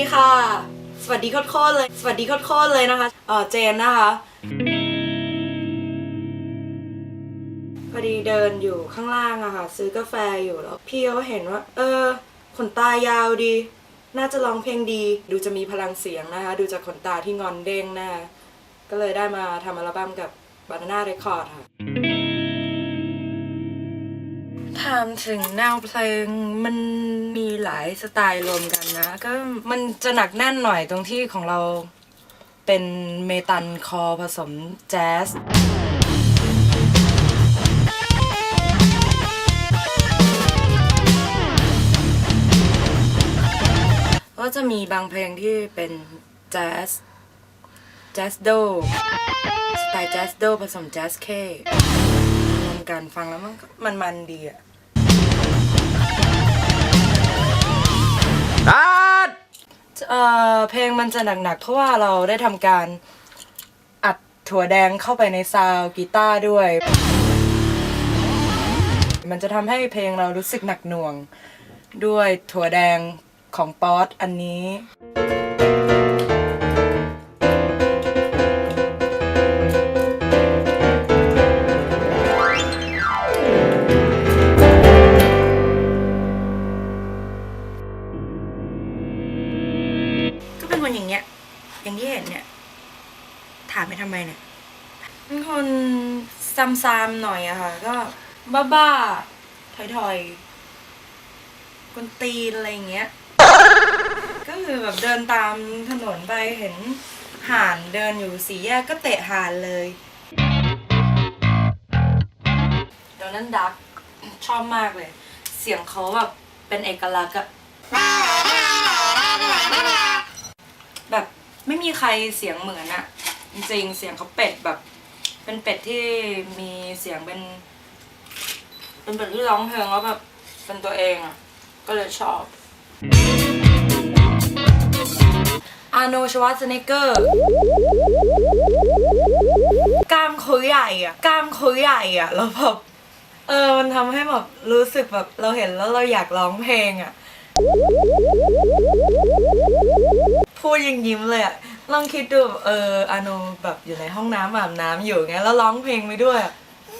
ดีค่ะ สวัสดีโคตรๆเลย สวัสดีโคตรๆเลยนะคะ เออเจนนะคะพอดีเดินอยู่ข้างล่างอะค่ะ ซื้อกาแฟอยู่แล้ว พี่เขาเห็นว่า เออขนตายาวดี น่าจะร้องเพลงดี ดูจะมีพลังเสียงนะคะ ดูจากขนตาที่งอนเด้งนะคะก็เลยได้มาทำอัลบั้มกับ Banana Record ค่ะามถึงแนวเพลงมันมีหลายสไตล์รวมกันนะ ก็มันจะหนักแน่นหน่อยตรงที่ของเราเป็นเมตัลคอผสมแจ๊สก็จะมีบางเพลงที่เป็นแจ๊สแจ๊สโดสไตล์แจ๊สโดผสมแจ๊สเครวมกันฟังแล้วมันก็มันมันๆดีอะ ตัดเอ่อเพลงมันจะหนักๆเพราะว่าเราได้ทำการอัดถั่วแดงเข้าไปในซาวกีตาร์ด้วย มันจะทำให้เพลงเรารู้สึกหนักหน่วง ด้วยถั่วแดงของป๊อตอันนี้ ก็เป็นอย่างเงี้ย อย่างที่เห็นเนี่ย ถามไปทำไมเนี่ยเป็นคนซ้ำๆหน่อยอะค่ะ ก็บ้าๆถอยๆคนตีนอะไรอย่างเงี้ย ก็คือแบบเดินตามถนนไปเห็นห่านเดินอยู่สี่แยกก็เตะห่านเลยเดี๋ยวนั้นดักชอบมากเลย เสียงเขาแบบเป็นเอกลักษณ์อะแบบ ไม่มีใครเสียงเหมือนอะจริงๆเสียงเขาเป็ดแบบ เป็นเป็ดที่มีเสียงเป็น เป็นเป็ดที่ร้องเพลงแล้วแบบเป็นตัวเองอะก็เลยชอบอาโนชวัตเนเกอร์กล้ามเขาใหญ่อะกล้ามเขาใหญ่อะแล้วแบบเออมันทำให้แบบรู้สึกแบบเราเห็นแล้วเราอยากร้องเพลงอะ พูดยังยิ้มเลยอะลองคิดดูเอออาโนแบบอยู่ในห้องน้ำอาบน้ำอยู่ไงแล้วร้องเพลงไปด้วยอะ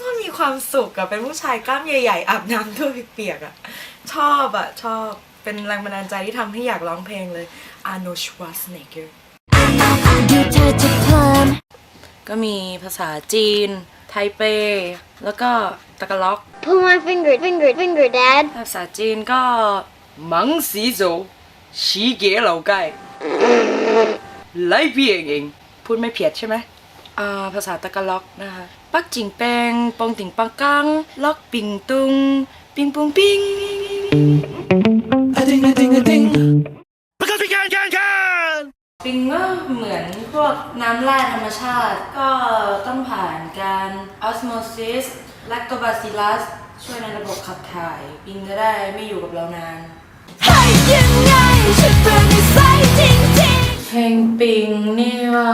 มันมีความสุขอะเป็นผู้ชายกล้ามใหญ่ ๆ อาบน้ำด้วยเปียกๆอะชอบอะชอบเป็นแรงบันดาลใจที่ทำให้อยากร้องเพลงเลยอาโนชวาสเนเกอร์ ดูเธอจะเพลินก็มีภาษาจีน ไทเป แล้วก็ตะกะล็อก Pull my finger, finger, finger, Dad. ภาษาจีนก็มังสีโซชีเก๋เหล่าไก่ ไล่เพียงเอง พูดไม่เพียดใช่ไหมอ่าภาษาตะกะล็อกนะคะ ปักจิงแปงปองติงปังกัง ล็อกปิงตุง ปิงปุงปิง a ding a ding a ding because we can can can ปิงก็เหมือนพวกน้ำแร่ธรรมชาติ ก็ต้องผ่านการออสโมซิสแลคโตบาซิลัส ช่วยในระบบขับถ่าย ปิงจะได้ไม่อยู่กับเรานาน ให้ยังไงฉันเป็นนิสัยจริง เพลงปิงนี่ว่า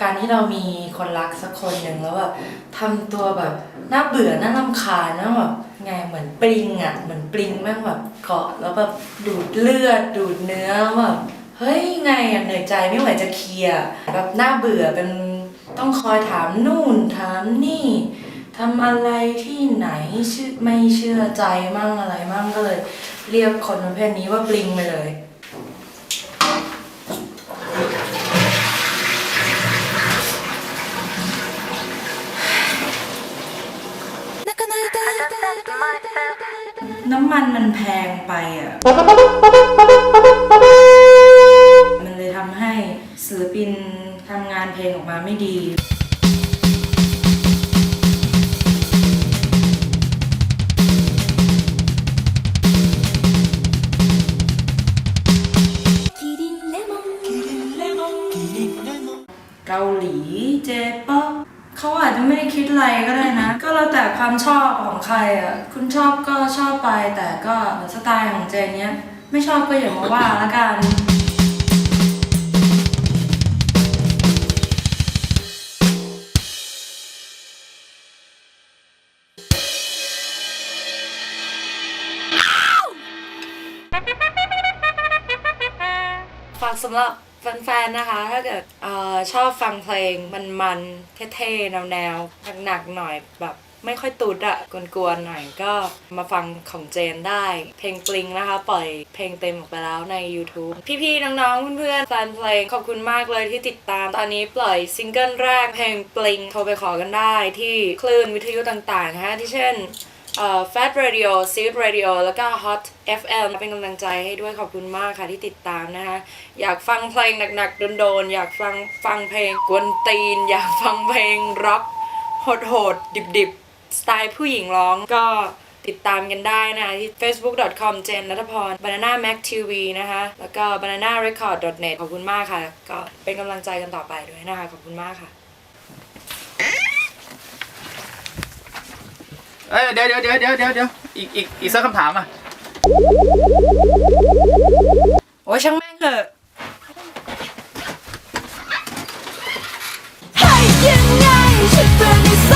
การที่เรามีคนรักสักคนหนึ่งแล้วแบบทำตัวแบบน่าเบื่อน่ารำคาญนะแบบไงเหมือนปลิงอะเหมือนปลิงแม่งแบบเกาะแล้วแบบดูดเลือดดูดเนื้อแบบเฮ้ยไงอะเหนื่อยใจไม่ไหวจะเคลียร์แบบน่าเบื่อเป็นต้องคอยถามนู่นถามนี่ทำอะไรที่ไหนชื่อไม่เชื่อใจมั่งอะไรมั่งก็เลย เรียกคนประเภทนี้ว่าปลิงไปเลย น้ำมันมันแพงไปอะ มันเลยทำให้ศิลปินทำงานเพลงออกมาไม่ดี คิดอะไรก็ได้นะ ก็แล้วแต่ความชอบของใครอะ คุณชอบก็ชอบไป แต่ก็สไตล์ของเจนเนี้ย ไม่ชอบก็อย่ามาว่าละกัน Ow! ำหรับ แฟนๆ นะคะ ถ้าเกิดเอ่อชอบฟังเพลงมันๆ เท่ๆ แนวๆ หนักๆ หน่อยแบบไม่ค่อยตุดอะกวนๆ หน่อยก็มาฟังของเจนได้ เพลงปลิงนะคะ ปล่อยเพลงเต็มออกไปแล้วใน YouTube พี่ๆ น้องๆ เพื่อนๆ แฟนเพลงขอบคุณมากเลยที่ติดตาม ตอนนี้ปล่อยซิงเกิลแรกเพลงปลิงโทรไปขอกันได้ที่คลื่นวิทยุต่างๆ นะคะที่เช่น เอ่อ Fat Radio Seed Radio แล้วก็ Hot FM เป็นกำลังใจให้ด้วยขอบคุณมากค่ะที่ติดตามนะคะ อยากฟังเพลงหนักๆโดนๆ อยากฟังฟังเพลงกวนตีน อยากฟังเพลงร็อกโหดๆ ดิบๆ สไตล์ผู้หญิงร้องก็ติดตามกันได้นะคะที่ facebook.com เจนนัทพร banana mac tv นะคะ แล้วก็ banana record net ขอบคุณมากค่ะ ก็เป็นกำลังใจกันต่อไปด้วยนะคะ ขอบคุณมากค่ะ เดี๋ยวเดี๋ยวเดี๋ยวเดี๋ยวเดี๋ยวเดี๋อีกอีกอีกสักคำถามอะโอ้ยช่างแม่งเถอะให้ยังไงฉันเป็นนิสั